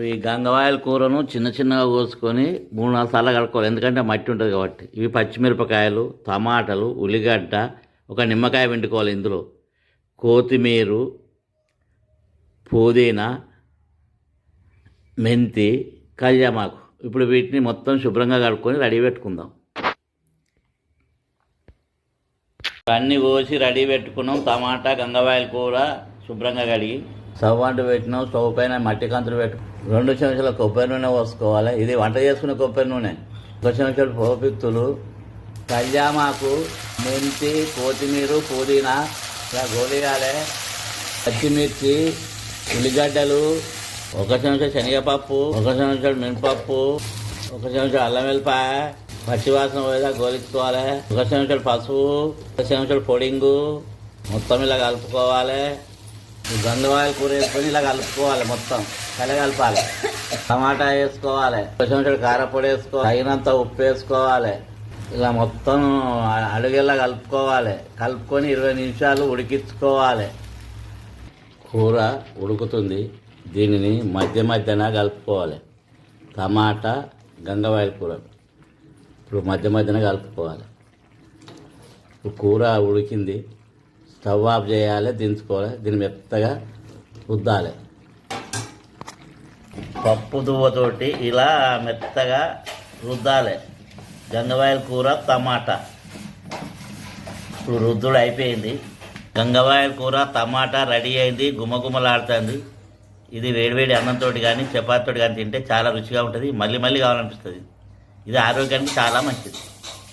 ఈ గంగవాయల కూరను చిన్న చిన్నగా కోసుకొని మూడు నాలుగు సార్లు కడుక్కోవాలి ఎందుకంటే మట్టి ఉంటుంది కాబట్టి. ఇవి పచ్చిమిరపకాయలు టమాటాలు ఉల్లిగడ్డ ఒక నిమ్మకాయ పిండుకోవాలి ఇందులో. కొత్తిమీర పుదీనా మెంతి కళ్యామాకు ఇప్పుడు వీటిని మొత్తం శుభ్రంగా కడుక్కొని రెడీ పెట్టుకుందాం. అన్నీ కోసి రెడీ పెట్టుకున్నాం. టమాటా గంగవాయల కూర శుభ్రంగా కడిగి స్టవ్ అంట పెట్టినాం స్టవ్ పైన మట్టి కంతులు పెట్టు. రెండు చెంచాల కొబ్బరి నూనె పోసుకోవాలి. ఇది వంట చేసుకునే కొబ్బరి నూనె. ఒక చెంచాలు పోపిత్తులు. కళ్యామాకు మెంతి కొత్తిమీర పుదీనా ఇలా గోలియాలే పచ్చిమిర్చి ఉల్లిగడ్డలు ఒక చెంచా శనగపప్పు ఒక చెంచాడు మినపప్పు ఒక చెంచాడు అల్లం వెల్లిపాయ పచ్చివాసన పోయేదా గోలించుకోవాలి. ఒక చెంచాడు పసుపు ఒక చెంచాడు పొడింగు. మొత్తం ఇలా కలుపుకోవాలి. ఈ గంగవాయల కూర వేసుకొని ఇలా కలుపుకోవాలి మొత్తం. కలగలపాలి టమాటా వేసుకోవాలి. కొంచెం కారపొడి వేసుకోవాలి. తగినంత ఉప్పు వేసుకోవాలి. ఇలా మొత్తం అడుగేలా కలుపుకోవాలి. కలుపుకొని ఇరవై నిమిషాలు ఉడికించుకోవాలి. కూర ఉడుకుతుంది. దీనిని మధ్య మధ్యన కలుపుకోవాలి. టమాటా గంగవాయిల కూర. ఇప్పుడు మధ్య మధ్యన కలుపుకోవాలి. ఇప్పుడు కూర ఉడికింది. స్టవ్ ఆఫ్ చేయాలి దించుకోవాలి దీన్ని మెత్తగా రుద్దాలి. పప్పు దువ్వతోటి ఇలా మెత్తగా రుద్దాలి. గంగవాయల కూర టమాటా. ఇప్పుడు రుద్దుడు అయిపోయింది. గంగవాయల కూర టమాటా రెడీ అయింది గుమగుమలాడుతుంది. ఇది వేడివేడి అన్నంతో కానీ చపాతీతో కానీ తింటే చాలా రుచిగా ఉంటుంది మళ్ళీ మళ్ళీ కావాలనిపిస్తుంది. ఇది ఆరోగ్యానికి చాలా మంచిది.